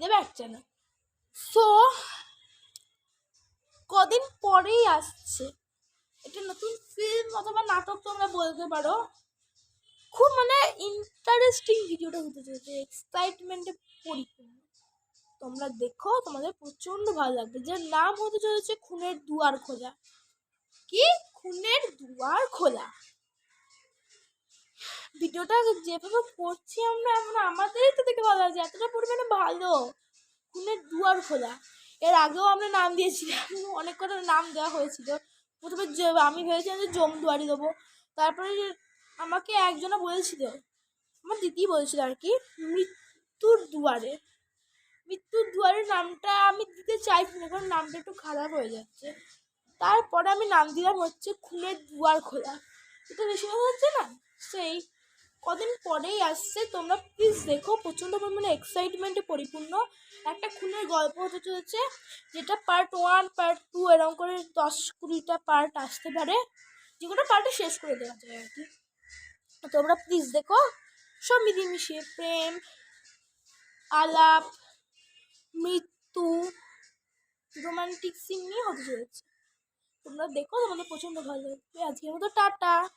Channel বুলটিতে না। So কদিন পরেই আসছে। এটা নতুন ফিল্ম অথবা নাটক তোমরা বলতে পারো। খুব মানে ইন্টারেস্টিং ভিডিওটা হতে চলেছে। এক্সাইটমেন্টে পরিপূর্ণ। তোমরা দেখো, তোমাদের প্রচণ্ড ভালো লাগবে। যার নাম হতে চলেছে খুনের দুয়ার খোলা। কি? খুনের দুয়ার খোলা। ভিডিওটা যেভাবে করছি আমরা এখন আমাদেরই তো দেখে ভালো লাগছে। এতটা পরিমাণে ভালো। খুনের দুয়ার খোলা। এর আগেও আমরা নাম দিয়েছিলাম, অনেক কটা নাম দেওয়া হয়েছিল। প্রথমে আমি ভেবেছিলাম যে জম দুয়ারি দেবো। তারপরে আমাকে একজনে বলেছিল, আমার দিদি বলেছিল আর কি, মৃত্যুর দুয়ারে। মৃত্যুর দুয়ারের নামটা আমি দিতে চাইছি না কারণ নামটা একটু খারাপ হয়ে যাচ্ছে। তারপরে আমি নাম দিলাম হচ্ছে খুনের দুয়ার খোলা। এটা বেশি হচ্ছে না? সেই কদিন পরেই আসছে, তোমরা প্লিজ দেখো। প্রচণ্ড পরিমাণে এক্সাইটমেন্টে পরিপূর্ণ। একটা খুনের গল্প হতে চলেছে, যেটা পার্ট ওয়ান পার্ট টু এরকম করে দশ কুড়িটা পার্ট আসতে পারে। যে কোনো পার্টে শেষ করে দেওয়া যায় আর কি। তোমরা প্লিজ দেখো। সব মিলিয়ে প্রেম, আলাপ, মৃত্যু রোমান্টিক সিন নিয়ে হতে চলেছে। তোমরা দেখো, তোমাদের প্রচণ্ড ভালো লাগবে। আজকের মতো টাটা।